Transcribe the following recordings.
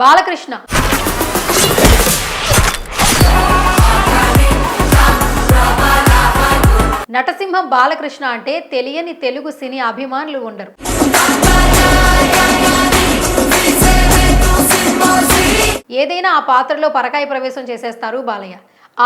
బాలకృష్ణ. నటసింహం బాలకృష్ణ అంటే తెలియని తెలుగు సినీ అభిమానులు ఉండరు. ఏదైనా ఆ పాత్రలో పరకాయ ప్రవేశం చేసేస్తారు బాలయ్య.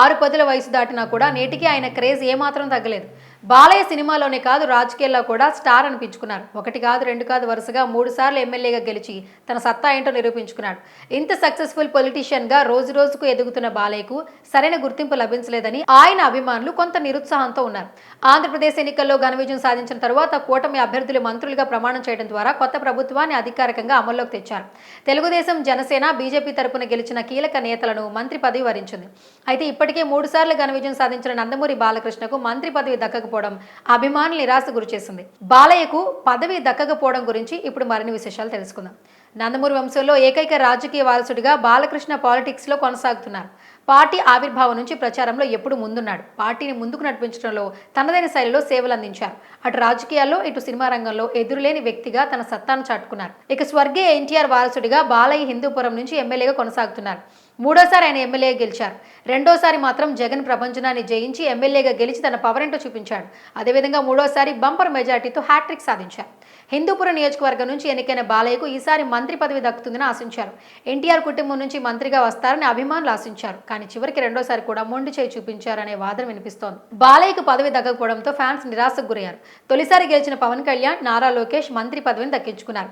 ఆరు పదుల వయసు దాటినా కూడా నేటికి ఆయన క్రేజ్ ఏమాత్రం తగ్గలేదు. బాలయ్య సినిమాలోనే కాదు రాజకీయాల్లో కూడా స్టార్ అనిపించుకున్నారు. ఒకటి కాదు రెండు కాదు వరుసగా మూడు సార్లు ఎమ్మెల్యేగా గెలిచి తన సత్తా ఏంటో నిరూపించుకున్నాడు. ఇంత సక్సెస్ఫుల్ పొలిటీషియన్గా రోజు రోజుకు ఎదుగుతున్న బాలయ్యకు సరైన గుర్తింపు లభించలేదని ఆయన అభిమానులు కొంత నిరుత్సాహంతో ఉన్నారు. ఆంధ్రప్రదేశ్ ఎన్నికల్లో ఘన విజయం సాధించిన తర్వాత కూటమి అభ్యర్థులు మంత్రులుగా ప్రమాణం చేయడం ద్వారా కొత్త ప్రభుత్వాన్ని అధికారికంగా అమల్లోకి తెచ్చారు. తెలుగుదేశం జనసేన బీజేపీ తరపున గెలిచిన కీలక నేతలను మంత్రి పదవి వరించింది. అయితే ఇప్పటికే మూడు సార్లు ఘన విజయం సాధించిన నందమూరి బాలకృష్ణకు మంత్రి పదవి దక్కకపోవడం అభిమానులు నిరాశ గురిచేసింది బాలయ్యకు పదవి దక్కకపోవడం గురించి ఇప్పుడు మరిన్ని విశేషాలు తెలుసుకుందాం. నందమూరి వంశంలో ఏకైక రాజకీయ వారసుడిగా బాలకృష్ణ పాలిటిక్స్లో కొనసాగుతున్నారు. పార్టీ ఆవిర్భావం నుంచి ప్రచారంలో ఎప్పుడు ముందున్నాడు. పార్టీని ముందుకు నడిపించడంలో తనదైన శైలిలో సేవలు అందించారు. అటు రాజకీయాల్లో ఇటు సినిమా రంగంలో ఎదురులేని వ్యక్తిగా తన సత్తాను చాటుకున్నారు. ఇక స్వర్గీయ ఎన్టీఆర్ వారసుడిగా బాలయ్య హిందూపురం నుంచి ఎమ్మెల్యేగా కొనసాగుతున్నారు. మూడోసారి ఆయన ఎమ్మెల్యే గెలిచారు. రెండోసారి మాత్రం జగన్ ప్రపంచనాన్ని జయించి ఎమ్మెల్యేగా గెలిచి తన పవర్ ఏంటో చూపించాడు. అదేవిధంగా మూడోసారి బంపర్ మెజార్టీతో హ్యాట్రిక్ సాధించారు. హిందూపురం నియోజకవర్గం నుంచి ఎన్నికైన బాలయ్యకు ఈసారి మంత్రి పదవి దక్కుతుందని ఆశించారు. ఎన్టీఆర్ కుటుంబం నుంచి మంత్రిగా వస్తారని అభిమానులు ఆశించారు. కానీ చివరికి రెండోసారి కూడా మొండి చేయి చూపించారనే వాదన వినిపిస్తోంది. బాలయ్యకు పదవి దక్కకపోవడంతో ఫ్యాన్స్ నిరాశకు గురయ్యారు. తొలిసారి గెలిచిన పవన్ కళ్యాణ్ నారా లోకేష్ మంత్రి పదవిని దక్కించుకున్నారు.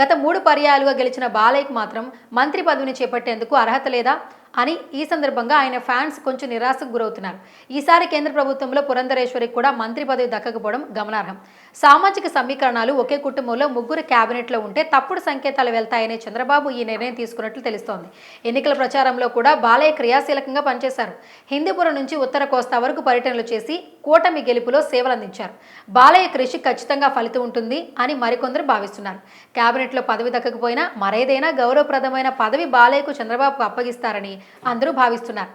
గత మూడు పర్యాయాలుగా గెలిచిన బాలయ్యకు మాత్రం మంత్రి పదవిని చేపట్టేందుకు అర్హత లేదా? అని ఈ సందర్భంగా ఆయన ఫ్యాన్స్ కొంచెం నిరాశకు గురవుతున్నారు. ఈసారి కేంద్ర ప్రభుత్వంలో పురంధరేశ్వరికి కూడా మంత్రి పదవి దక్కకపోవడం గమనార్హం. సామాజిక సమీకరణాలు ఒకే కుటుంబంలో ముగ్గురు క్యాబినెట్లో ఉంటే తప్పుడు సంకేతాలు వెళ్తాయనే చంద్రబాబు ఈ నిర్ణయం తీసుకున్నట్లు తెలుస్తోంది. ఎన్నికల ప్రచారంలో కూడా బాలయ్య క్రియాశీలకంగా పనిచేశారు. హిందూపురం నుంచి ఉత్తర కోస్తా వరకు పర్యటనలు చేసి కూటమి గెలుపులో సేవలందించారు. బాలయ్య కృషి ఖచ్చితంగా ఫలితం ఉంటుంది అని మరికొందరు భావిస్తున్నారు. కేబినెట్లో పదవి దక్కకపోయినా మరేదైనా గౌరవప్రదమైన పదవి బాలయ్యకు చంద్రబాబుకు అప్పగిస్తారని అందరూ భావిస్తున్నారు.